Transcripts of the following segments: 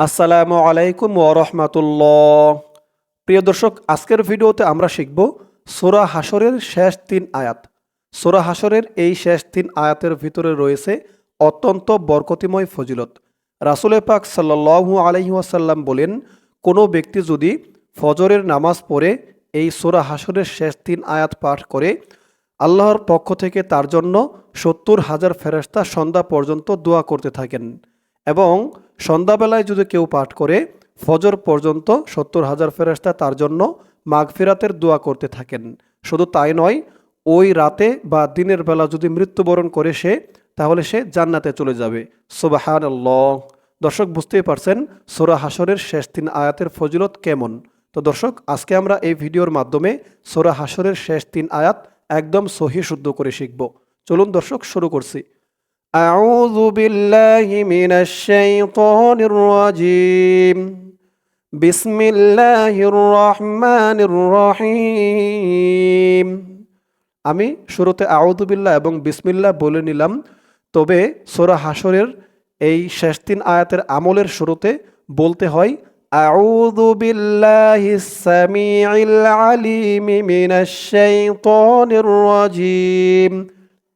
আসসালামু আলাইকুম ওরহমাতুল্লাহ প্রিয় দর্শক, আজকের ভিডিওতে আমরা শিখব সোরা হাসরের শেষ তিন আয়াত। সোরা হাসরের এই শেষ তিন আয়াতের ভিতরে রয়েছে অত্যন্ত বরকতিময় ফজিলত। রাসুলে পাক সাল্লাহু আলহিহাসাল্লাম বলেন, কোনো ব্যক্তি যদি ফজরের নামাজ পড়ে এই সোরা হাসরের শেষ তিন আয়াত পাঠ করে, আল্লাহর পক্ষ থেকে তার জন্য সত্তর হাজার ফেরস্তা সন্ধ্যা পর্যন্ত দোয়া করতে থাকেন। এবং সন্ধ্যাবেলায় যদি কেউ পাঠ করে, ফজর পর্যন্ত সত্তর হাজার ফেরেস্তা তার জন্য মাগফিরাতের দোয়া করতে থাকেন। শুধু তাই নয়, ওই রাতে বা দিনের বেলা যদি মৃত্যুবরণ করে সে, তাহলে সে জান্নাতে চলে যাবে। সোবাহান দর্শক, বুঝতেই পারছেন সোরা হাসরের শেষ তিন আয়াতের ফজিলত কেমন? তো দর্শক, আজকে আমরা এই ভিডিওর মাধ্যমে সোরা হাসরের শেষ তিন আয়াত একদম সহি শুদ্ধ করে শিখব। চলুন দর্শক, শুরু করছি। أعوذ بالله من الشيطان الرجيم بسم الله الرحمن الرحيم আমি শুরুতে আউদুবিল্লাহ এবং বিসমিল্লাহ বলে নিলাম তবে সোরা হাসরের এই শেষ তিন আয়াতের আমলের শুরুতে বলতে হয় আউযু বিল্লাহি সামিউল আলিম মিনাশ শাইতানির রাজিম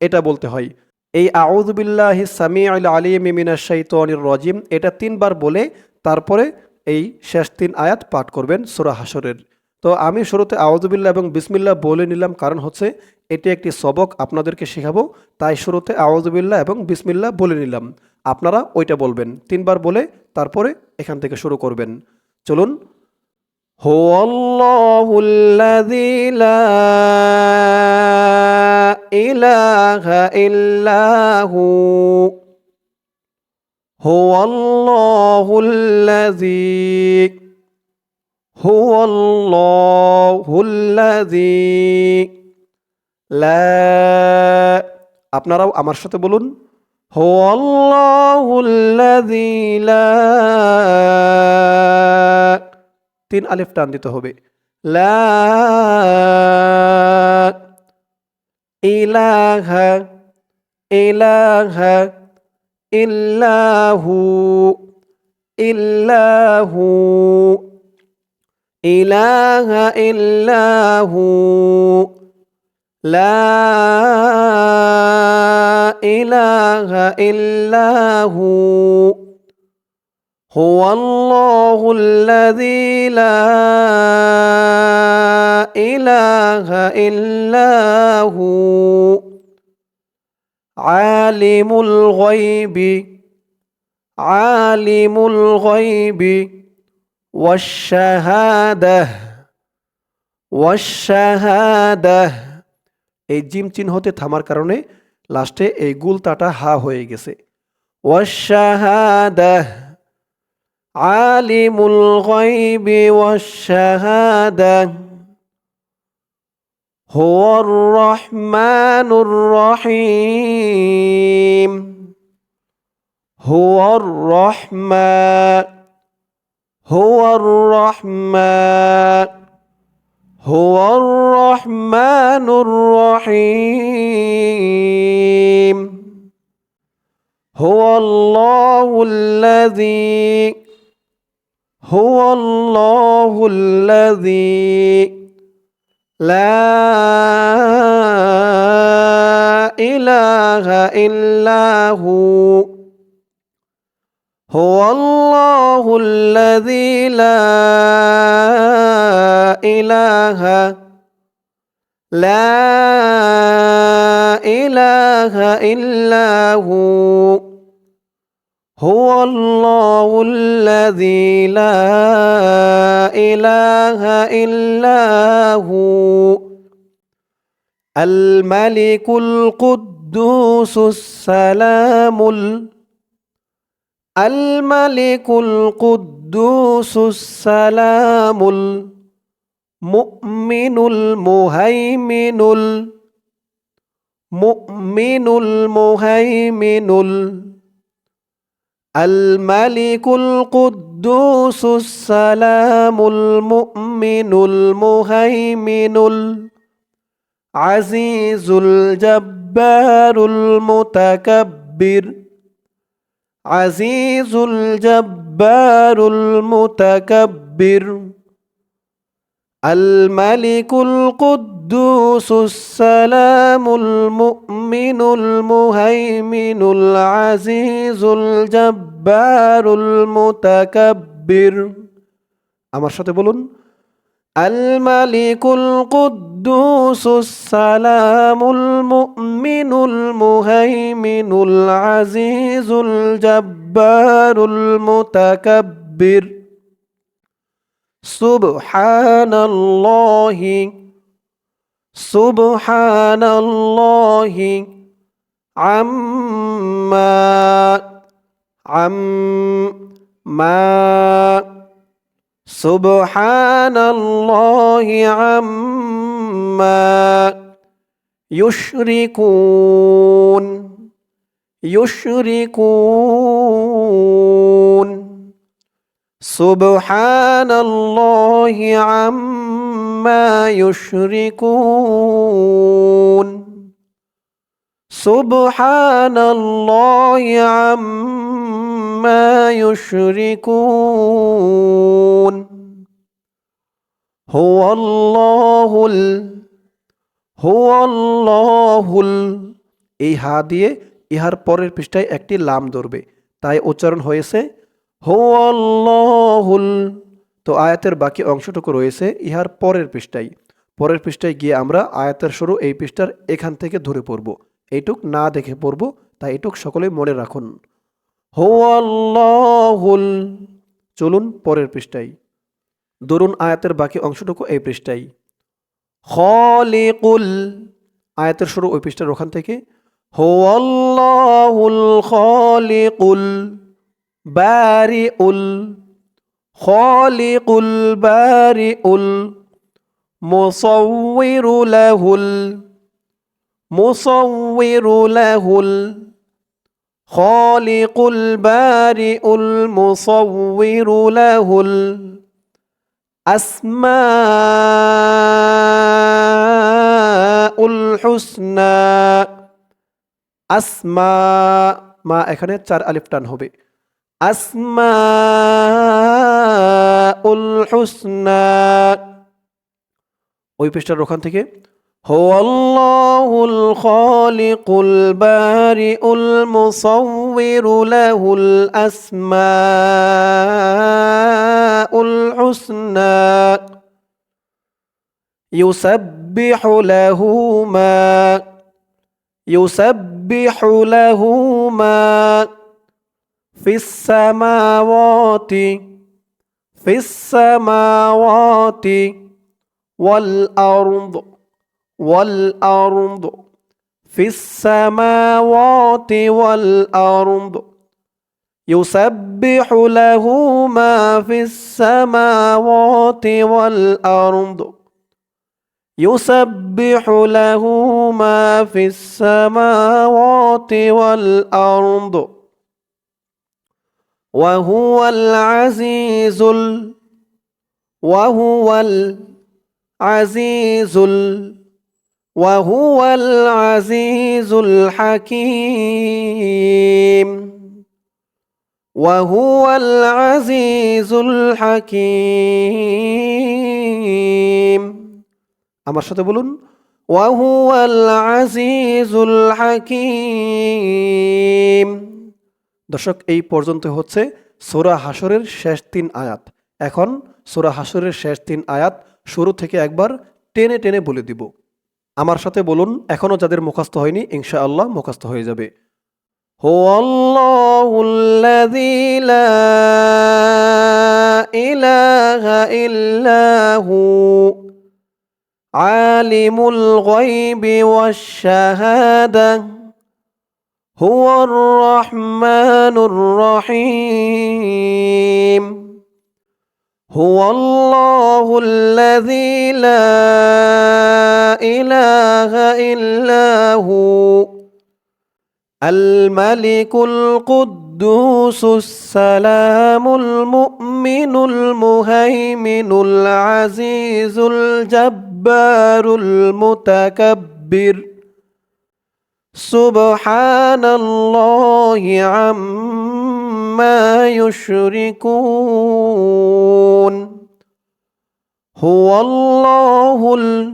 এটা বলতে হয় এই আউদুবিল্লাহ সামি আল আলিম মিনা শৈতনির রজিম, এটা তিনবার বলে তারপরে এই শেষ তিন আয়াত পাঠ করবেন সুরা হাসরের তো আমি শুরুতে আউদুবিল্লাহ এবং বিসমিল্লা বলে নিলাম, কারণ হচ্ছে এটি একটি সবক, আপনাদেরকে শেখাবো, তাই শুরুতে আউদুবিল্লা এবং বিসমিল্লা বলে নিলাম। আপনারা ওইটা বলবেন, তিনবার বলে তারপরে এখান থেকে শুরু করবেন। চলুন। হো إله إلا هو هو الله الذي هو الله الذي لا আপনারাও আমার সাথে বলুন هو الله الذي لا তিন আলিফ টান দিতে হবে লা إله إله إلا هو إلا هو إله إلا هو لا إله إلا هو هو الله الذي لا إله إلا هو عالم الغيب عالم الغيب والشهادة والشهادة এই জিম চিহ্নতে থামার কারণে লাস্টে এই গুলতাটা হা হয়ে গেছে ওয়াশাহাদা عالم الغيب والشهادة هو الرحمن الرحيم. هو الرحمن. هو الرحمن. هو الرحمن الرحيم. هو الله الذي. هو الله الذي. لا إله إلا هو. هو الله الذي لا إله لا إله إلا هو. هو الله الذي لا إله إلا هو الملك القدوس السلام الملك القدوس السلام المؤمن المهيمن المؤمن المهيمن الملك القدوس السلام المؤمن المهيمن العزيز الجبار المتكبر عزيز الجبار المتكبر الملك القدوس السلام المؤمن المهيمن العزيز الجبار المتكبر আমার সাথে বলুন الملك القدوس السلام المؤمن المهيمن العزيز الجبار المتكبر সুবহানাল্লাহি সুবহানাল্লাহি আম্মা আম্মা সুবহানাল্লাহি আম্মা ইউশরিকুন ইউশরিকুন سبحان الله عما يشركون سبحان الله عما يشركون هو الله ال هو الله ال এই হা দিয়ে ইহার পরের পৃষ্ঠায় একটি লাম ধরবে তাই উচ্চারণ হয়েছে হো আল্লাহুল তো আয়াতের বাকি অংশটুকু রয়েছে ইহার পরের পৃষ্ঠায়। পরের পৃষ্ঠায় গিয়ে আমরা আয়াতের শুরু এই পৃষ্ঠার এখান থেকে ধরে পড়ব। এইটুক না দেখে পড়ব তাই এইটুক সকলেই মনে রাখুন। হো আল্লাহুল চলুন পরের পৃষ্ঠায়। দরুন আয়াতের বাকি অংশটুকু এই পৃষ্ঠায়। খলিকুল। আয়াতের শুরু ওই পৃষ্ঠার ওখান থেকে। হো আল্লাহুল খলিকুল। বারিউল, খলিকুল বারিউল মুসawwiru লাহুল মুসawwiru লাহুল, খলিকুল বারিউল মুসawwiru লাহুল, আসমাউল হুসনা, আসমা, মা, এখানে চার আলিফ টান হবে। আসমা উল হুসনা ওই পৃষ্ঠার ওখান থেকে هو الله الخالق البارئ المصور له الأسماء الحسنى يسبح له ما يسبح له ما في السماوات في السماوات والأرض والأرض في السماوات والأرض. يسبح له ما في السماوات والأرض. يسبح له ما في السماوات والأرض. وهو العزيز ال وهو العزيز ال وهو العزيز الحكيم وهو العزيز الحكيم আমার সাথে বলুন ওয়াহুয়াল আজিজুল হাকিম দর্শক এই পর্যন্ত হচ্ছে সোরা হাসরের শেষ তিন আয়াত এখন সোরা হাসরের শেষ তিন আয়াত শুরু থেকে একবার টেনে টেনে বলে দিব আমার সাথে বলুন এখনও যাদের মুখস্থ হয়নি ইনশা আল্লাহ মুখস্থ হয়ে যাবে হো আল্লাহুল্লাযী লা ইলাহা ইল্লাহু عالم الغيب والشهادة هو الرحمن الرحيم. هو الله الذي لا إله إلا هو. الملك القدوس السلام المؤمن المهيمن العزيز الجبار المتكبر. সুবহানাল্লাহি আম্মা ইউশরিকুন। হুয়াল্লাহুল,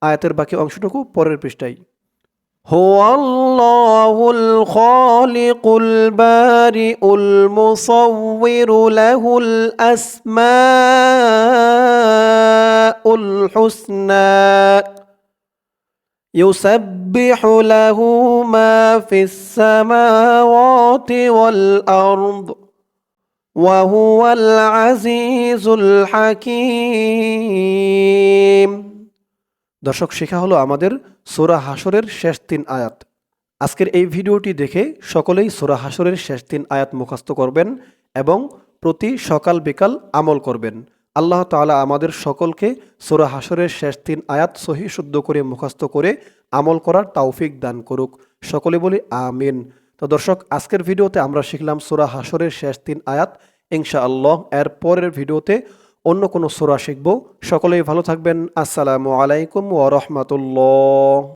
আয়াতের বাকি অংশটুকু পরের পৃষ্ঠায়। হুয়াল্লাহুল খালিকুল বারিউল মুসাউইরু লাহুল আসমাউল হুসনা। يسبح له ما في السماوات والأرض وهو العزيز الحكيم দর্শক শেখা হলো আমাদের সোরা হাসরের শেষ তিন আয়াত আজকের এই ভিডিওটি দেখে সকলেই সোরা হাসরের শেষ তিন আয়াত মুখস্থ করবেন এবং প্রতি সকাল বিকাল আমল করবেন আল্লাহ তাআলা আমাদের সকলকে সোরা হাসরের শেষ তিন আয়াত সহি শুদ্ধ করে মুখস্থ করে আমল করার তৌফিক দান করুক। সকলে বলি আমিন। তো দর্শক, আজকের ভিডিওতে আমরা শিখলাম সোরা হাসরের শেষ তিন আয়াত। ইনশাআল্লাহ, এর পরের ভিডিওতে অন্য কোনো সোরা শিখব। সকলেই ভালো থাকবেন। আসসালামু আলাইকুম ওয়া রাহমাতুল্লাহ।